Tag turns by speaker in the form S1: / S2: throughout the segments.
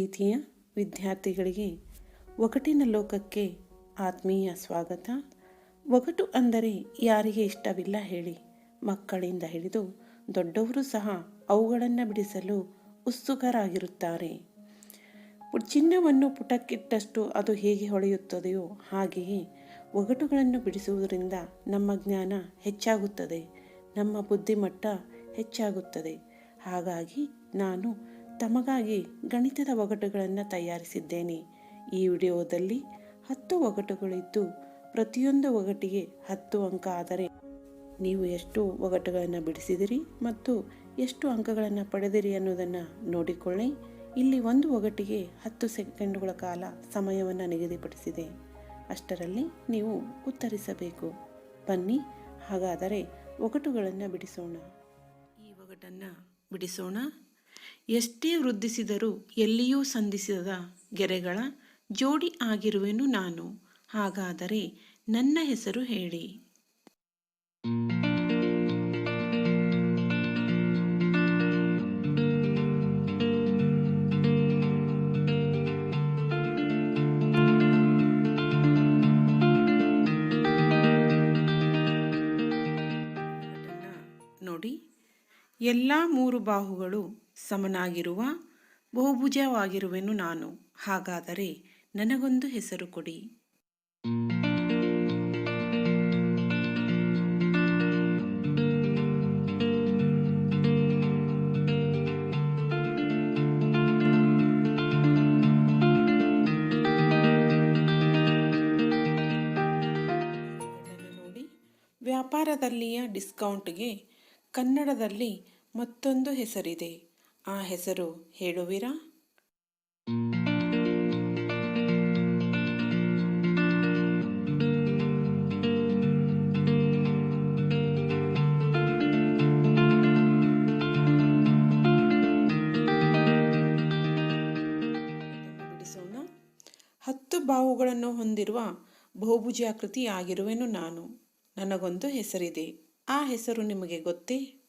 S1: ಪ್ರೀತಿಯ ವಿದ್ಯಾರ್ಥಿಗಳಿಗೆ ಒಗಟಿನ ಲೋಕಕ್ಕೆ ಆತ್ಮೀಯ ಸ್ವಾಗತ. ಒಗಟು ಅಂದರೆ ಯಾರಿಗೆ ಇಷ್ಟವಿಲ್ಲ ಹೇಳಿ. ಮಕ್ಕಳಿಂದ ಹಿಡಿದು ದೊಡ್ಡವರು ಸಹ ಅವುಗಳನ್ನು ಬಿಡಿಸಲು ಉತ್ಸುಕರಾಗಿರುತ್ತಾರೆ. ಚಿನ್ನವನ್ನು ಪುಟಕ್ಕಿಟ್ಟಷ್ಟು ಅದು ಹೇಗೆ ಹೊಳೆಯುತ್ತದೆಯೋ ಹಾಗೆಯೇ ಒಗಟುಗಳನ್ನು ಬಿಡಿಸುವುದರಿಂದ ನಮ್ಮ ಜ್ಞಾನ ಹೆಚ್ಚಾಗುತ್ತದೆ. ನಮ್ಮ ಬುದ್ಧಿಮಟ್ಟ ಹೆಚ್ಚಾಗುತ್ತದೆ. ಹಾಗಾಗಿ ನಾನು ತಮಗಾಗಿ ಗಣಿತದ ಒಗಟುಗಳನ್ನು ತಯಾರಿಸಿದ್ದೇನೆ. ಈ ವಿಡಿಯೋದಲ್ಲಿ ಹತ್ತು ಒಗಟುಗಳಿದ್ದು ಪ್ರತಿಯೊಂದು ಒಗಟಿಗೆ ಹತ್ತು ಅಂಕ ಆದರೆ ನೀವು ಎಷ್ಟು ಒಗಟುಗಳನ್ನು ಬಿಡಿಸಿದಿರಿ ಮತ್ತು ಎಷ್ಟು ಅಂಕಗಳನ್ನು ಪಡೆದಿರಿ ಅನ್ನೋದನ್ನು ನೋಡಿಕೊಳ್ಳಿ. ಇಲ್ಲಿ ಒಂದು ಒಗಟಿಗೆ ಹತ್ತು ಸೆಕೆಂಡುಗಳ ಕಾಲ ಸಮಯವನ್ನು ನಿಗದಿಪಡಿಸಿದೆ. ಅಷ್ಟರಲ್ಲಿ ನೀವು ಉತ್ತರಿಸಬೇಕು. ಬನ್ನಿ, ಹಾಗಾದರೆ ಒಗಟುಗಳನ್ನು ಬಿಡಿಸೋಣ. ಈ ಒಗಟನ್ನು ಬಿಡಿಸೋಣ. ಎಷ್ಟೇ ವೃದ್ಧಿಸಿದರೂ ಎಲ್ಲಿಯೂ ಸಂಧಿಸಿದ ಗೆರೆಗಳ ಜೋಡಿ ಆಗಿರುವೆನು ನಾನು. ಹಾಗಾದರೆ ನನ್ನ ಹೆಸರು ಹೇಳಿ. ನೋಡಿ, ಎಲ್ಲ ಮೂರು ಬಾಹುಗಳು ಸಮನಾಗಿರುವ ಬಹುಭುಜವಾಗಿರುವೆನು ನಾನು. ಹಾಗಾದರೆ ನನಗೊಂದು ಹೆಸರು ಕೊಡಿ. ವ್ಯಾಪಾರದಲ್ಲಿಯ ಡಿಸ್ಕೌಂಟ್ಗೆ ಕನ್ನಡದಲ್ಲಿ ಮತ್ತೊಂದು ಹೆಸರಿದೆ. ಆ ಹೆಸರು ಹೇಳುವಿರಾ? ಹತ್ತು ಬಾವುಗಳನ್ನು ಹೊಂದಿರುವ ಬಹುಭುಜಾಕೃತಿ ಆಗಿರುವೆನು ನಾನು. ನನಗೊಂದು ಹೆಸರಿದೆ. ಆ ಹೆಸರು ನಿಮಗೆ ಗೊತ್ತೇ?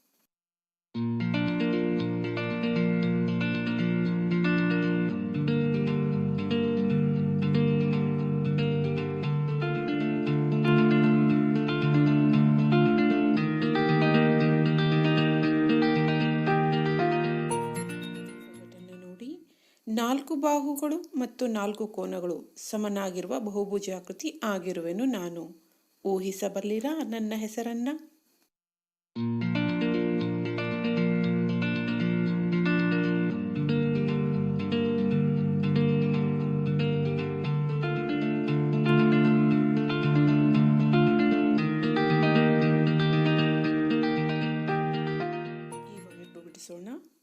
S1: ನಾಲ್ಕು ಬಾಹುಗಳು ಮತ್ತು ನಾಲ್ಕು ಕೋನಗಳು ಸಮನಾಗಿರುವ ಬಹುಭುಜಾಕೃತಿ ಆಗಿರುವೆನು ನಾನು. ಊಹಿಸಬಲ್ಲಿರಾ ನನ್ನ ಹೆಸರನ್ನ?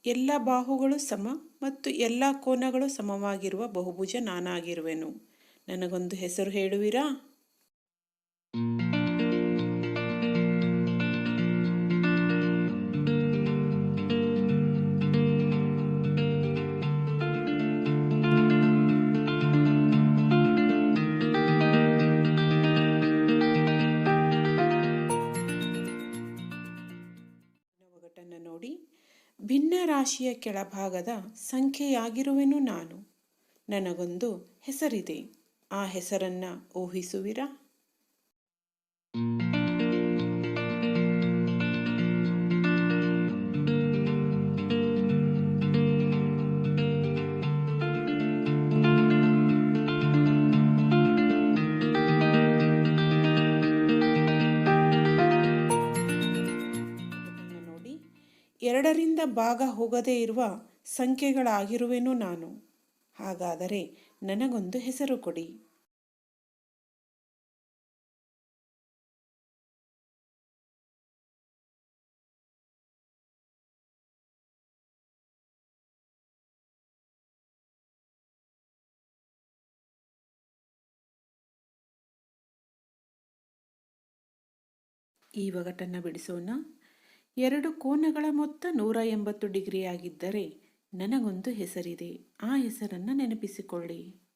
S1: ಎಲ್ಲ ಬಾಹುಗಳು ಸಮ ಮತ್ತು ಎಲ್ಲ ಕೋನಗಳು ಸಮವಾಗಿರುವ ಬಹುಭುಜ ನಾನಾಗಿರುವೆನು. ನನಗೊಂದು ಹೆಸರು ಹೇಳುವಿರಾ? ಭಿನ್ನ ರಾಶಿಯ ಕೆಳಭಾಗದ ಸಂಖ್ಯೆಯಾಗಿರುವೆನು ನಾನು. ನನಗೊಂದು ಹೆಸರಿದೆ. ಆ ಹೆಸರನ್ನ ಊಹಿಸುವಿರಾ? ಎರಡರಿಂದ ಭಾಗ ಹೋಗದೇ ಇರುವ ಸಂಖ್ಯೆಗಳಾಗಿರುವೆನು ನಾನು. ಹಾಗಾದರೆ ನನಗೊಂದು ಹೆಸರು ಕೊಡಿ. ಈ ಒಗಟನ್ನು ಬಿಡಿಸೋಣ. ಎರಡು ಕೋನಗಳ ಮೊತ್ತ ನೂರ ಎಂಬತ್ತು ಡಿಗ್ರಿ ಆಗಿದ್ದರೆ ನನಗೊಂದು ಹೆಸರಿದೆ. ಆ ಹೆಸರನ್ನು ನೆನಪಿಸಿಕೊಳ್ಳಿ.